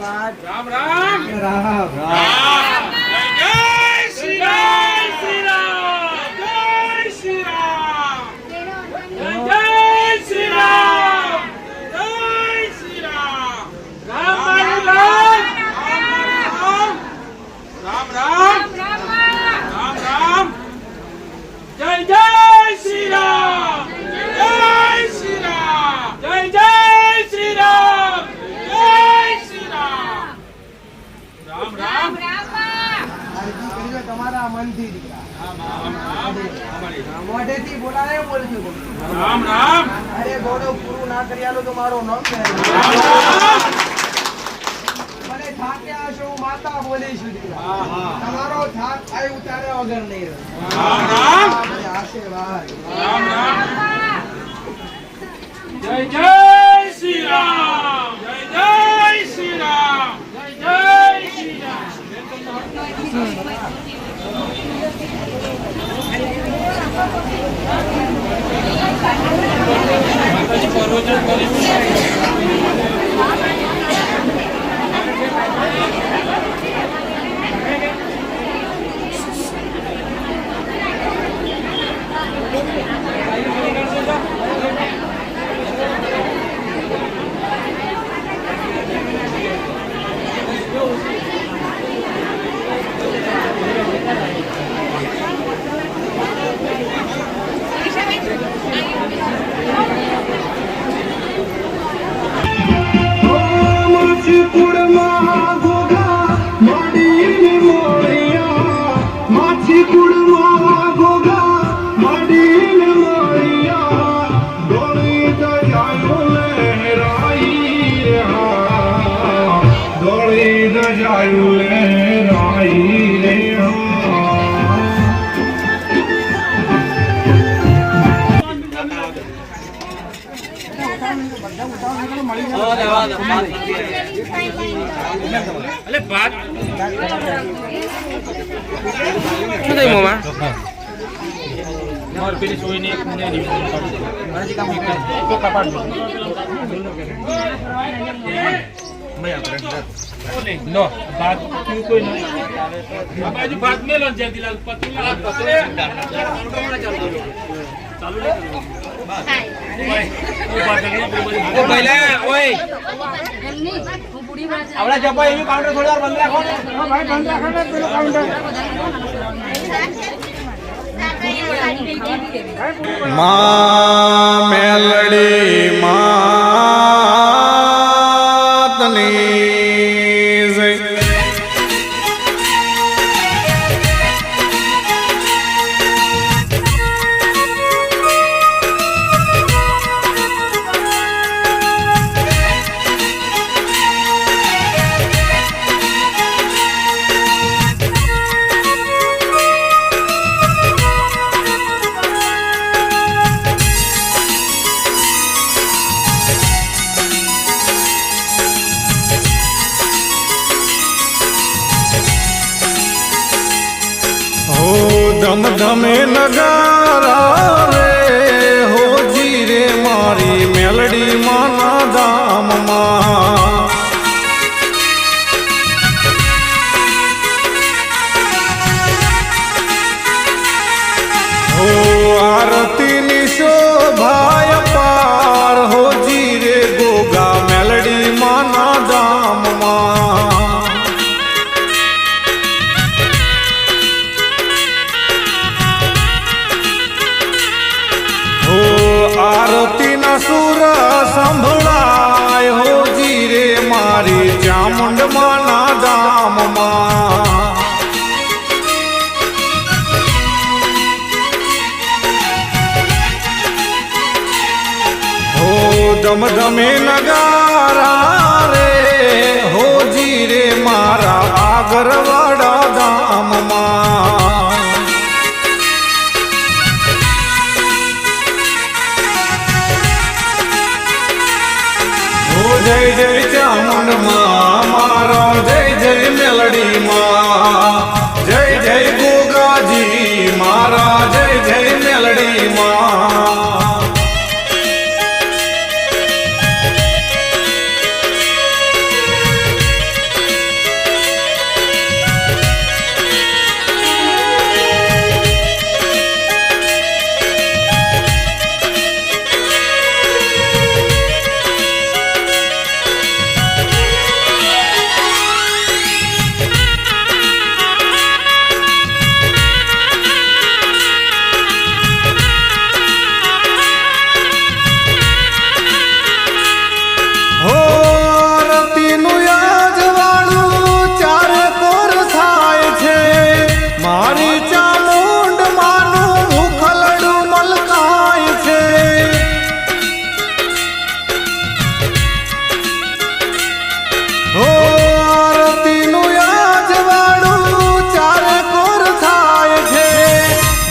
આશીર્વાદ રામ. રામ રામ જય શ્રી રામ શ્રી રામ જય શ્રી રામ જય શ્રી રામ જય શ્રી રામ રામ મારું રામ રામ રામ રામ રામ જય જય શ્રી રામ જય શ્રી રામ જય જય શ્રી રામ જય શ્રી રામ રામ રામ અરજી કરી દો તમારા મનથી દીકરા મોઢેથી બોલાવે એમ બોલજો રામ રામ અરે ગોળો પૂરું ના કરી આલો તો મારો નામ મને થાકે આશો હું માતા બોલીશું દીકરા તમારો થાક થાય ઉતારે વગર નહીં રહે. રામ રામ આશીર્વાદ. રામ રામ જય જય શ્રી રામ જય જય શ્રી રામ જય જય શ્રી રામ અલે ભાત શું થયું મોમાં? માર પેલી સોયની એક મને નહીં ભાત ક્યું કોઈ નહીં. આ બાજુ ભાત મેલો જયદીલાલ પતું ચાલુ ઓય જપા એવી કાઉન્ટર થોડી વાર બંધ રાખો ને ભાઈ બંધ રાખો ને પેલો કાઉન્ટરમાં મેલડી માતની ધમ ધમે નગારા હો ધમ નગારા રે હો જીરે મારા આગરવાડા ધામમાં.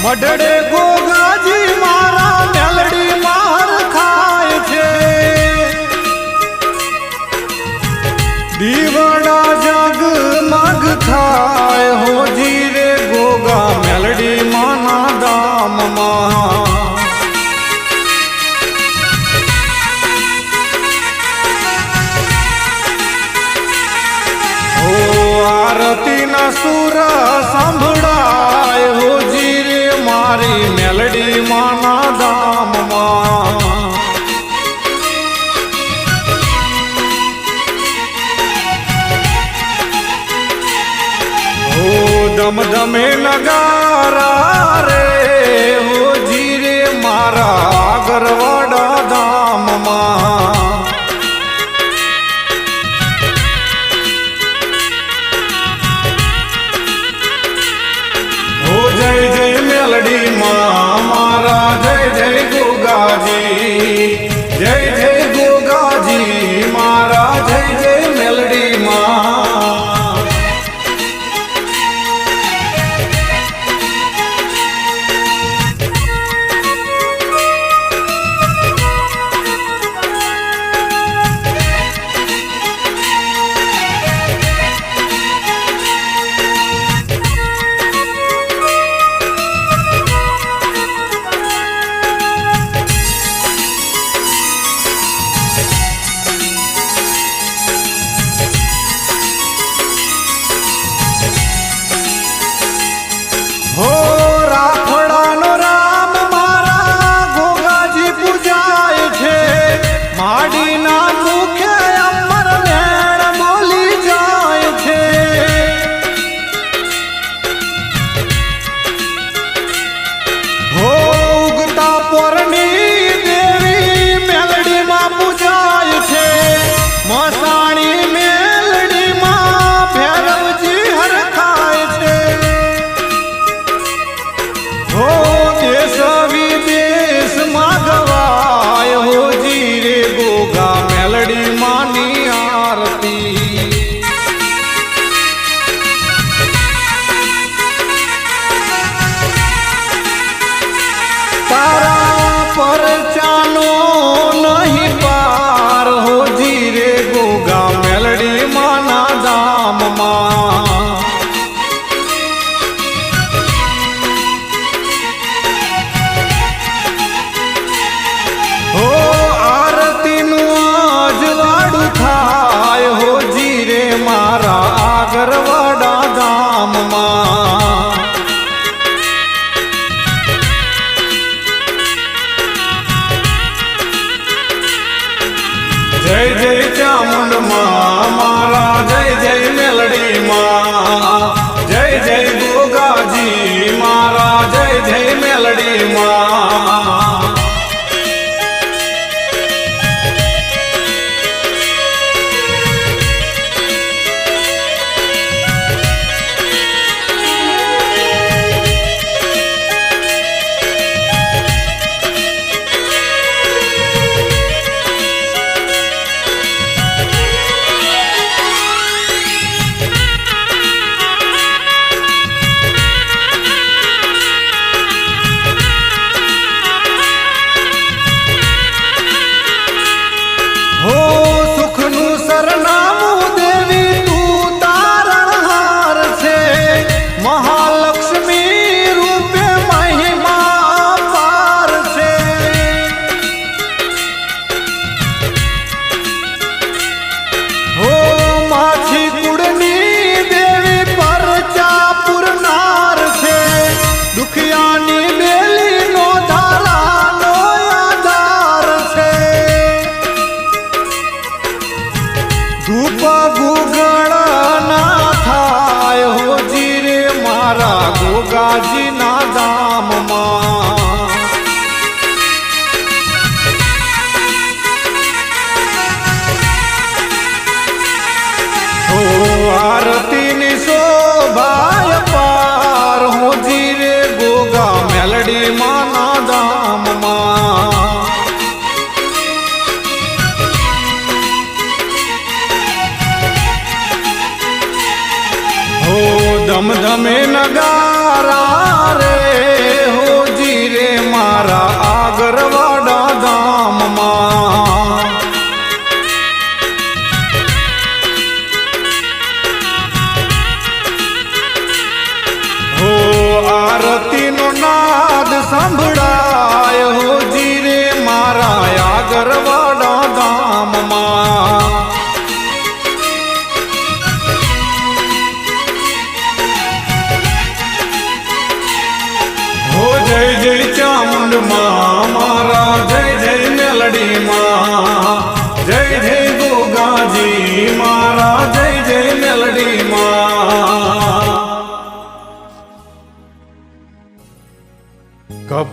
વડડે ગોગાજી મારા મેલડી માર ખાય છે. દીવડ ધમ ધમે નગારા રે જય જય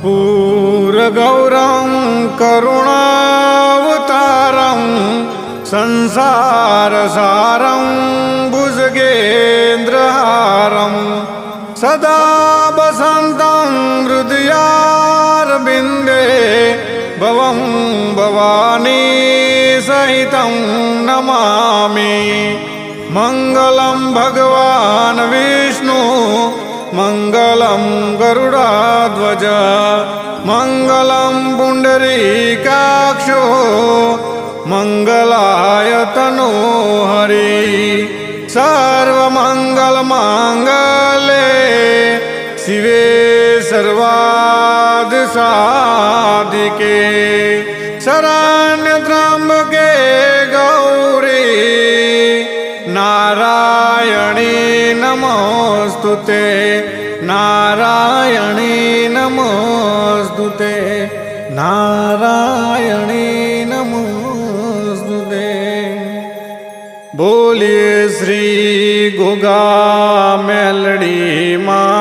कर्पूरगौरं करुणावतारं संसारसारं भुजगेन्द्रहारं सदा वसन्तं हृदयारविन्दे भवं भवानी सहितं नमामि। मङ्गलं भगवान् विष्णु मङ्गलं गरुडाध्वज मङ्गलं पुण्डरीकाक्षो मङ्गलाय तनो हरि सर्वमङ्गलमाङ्गले शिवे નમોસ્તુ તે નારાયણી નમોસ્તુ તે નારાયણી નમોસ્તુ તે બોલીએ શ્રી ગોગા મેલડીમાં